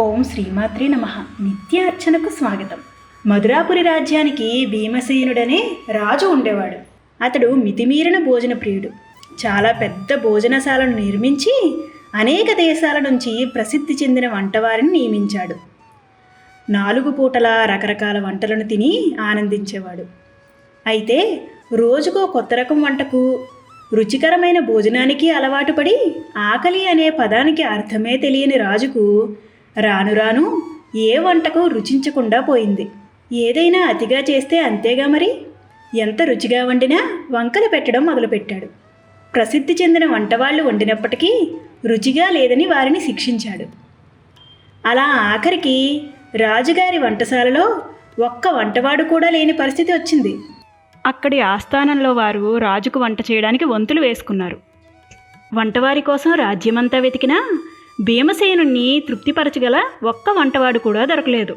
ఓం శ్రీమాత్రి నమ. నిత్య అర్చనకు స్వాగతం. మధురాపురి రాజ్యానికి భీమసేనుడనే రాజు ఉండేవాడు. అతడు మితిమీరిన భోజన ప్రియుడు. చాలా పెద్ద భోజనశాలను నిర్మించి అనేక దేశాల నుంచి ప్రసిద్ధి చెందిన వంటవారిని నియమించాడు. నాలుగు పూటల రకరకాల వంటలను తిని ఆనందించేవాడు. అయితే రోజుకో కొత్త రకం వంటకు రుచికరమైన భోజనానికి అలవాటు పడి ఆకలి అనే పదానికి అర్థమే తెలియని రాజుకు రాను రాను ఏ వంటకు రుచించకుండా పోయింది. ఏదైనా అతిగా చేస్తే అంతేగా మరి? ఎంత రుచిగా వండినా వంకలు పెట్టడం మొదలుపెట్టాడు. ప్రసిద్ధి చెందిన వంటవాళ్ళు వండినప్పటికీ రుచిగా లేదని వారిని శిక్షించాడు. అలా ఆఖరికి రాజుగారి వంటశాలలో ఒక్క వంటవాడు కూడా లేని పరిస్థితి వచ్చింది. అక్కడి ఆస్థానంలో వారు రాజుకు వంట చేయడానికి వంతులు వేసుకున్నారు. వంటవారి కోసం రాజ్యమంతా వెతికినా భీమసేనుణ్ణి తృప్తిపరచగల ఒక్క వంటవాడు కూడా దొరకలేదు.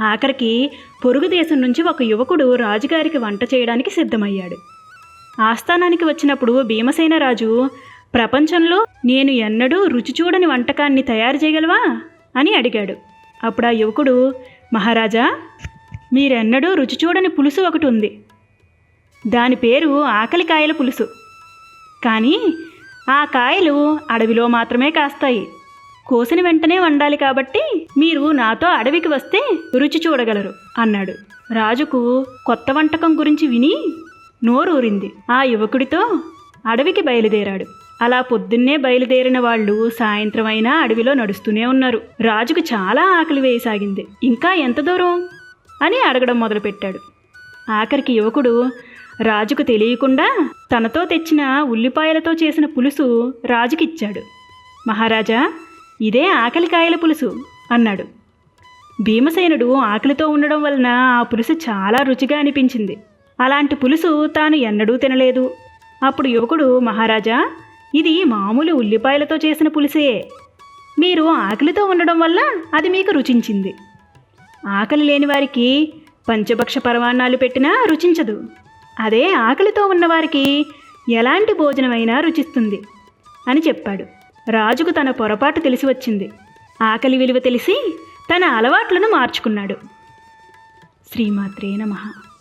ఆఖరికి పొరుగు దేశం నుంచి ఒక యువకుడు రాజుగారికి వంట చేయడానికి సిద్ధమయ్యాడు. ఆస్థానానికి వచ్చినప్పుడు భీమసేన రాజు ప్రపంచంలో నేను ఎన్నడూ రుచి చూడని వంటకాన్ని తయారు చేయగలవా? అని అడిగాడు. అప్పుడు ఆ యువకుడు మహారాజా మీరెన్నడూ రుచి చూడని పులుసు ఒకటి ఉంది. దాని పేరు ఆకలి కాయల పులుసు. కానీ ఆ కాయలు అడవిలో మాత్రమే కాస్తాయి. కోసిన వెంటనే వండాలి కాబట్టి మీరు నాతో అడవికి వస్తే రుచి చూడగలరు అన్నాడు. రాజుకు కొత్త వంటకం గురించి విని నోరూరింది. ఆ యువకుడితో అడవికి బయలుదేరాడు. అలా పొద్దున్నే బయలుదేరిన వాళ్ళు సాయంత్రం అయినా అడవిలో నడుస్తూనే ఉన్నారు. రాజుకు చాలా ఆకలి వేయసాగింది. ఇంకా ఎంత దూరం? అని అడగడం మొదలుపెట్టాడు. ఆఖరికి యువకుడు రాజుకు తెలియకుండా తనతో తెచ్చిన ఉల్లిపాయలతో చేసిన పులుసు రాజుకిచ్చాడు. మహారాజా ఇదే ఆకలికాయల పులుసు అన్నాడు. భీమసేనుడు ఆకలితో ఉండడం వలన ఆ పులుసు చాలా రుచిగా అనిపించింది. అలాంటి పులుసు తాను ఎన్నడూ తినలేదు. అప్పుడు యువకుడు మహారాజా ఇది మామూలు ఉల్లిపాయలతో చేసిన పులుసే. మీరు ఆకలితో ఉండడం వల్ల అది మీకు రుచించింది. ఆకలి లేని వారికి పంచభక్ష పరమాన్నాలు పెట్టినా రుచించదు. అదే ఆకలితో ఉన్నవారికి ఎలాంటి భోజనమైనా రుచిస్తుంది అని చెప్పాడు. రాజుకు తన పొరపాటు తెలిసి వచ్చింది. ఆకలి విలువ తెలిసి తన అలవాట్లను మార్చుకున్నాడు. శ్రీమాత్రే నమః.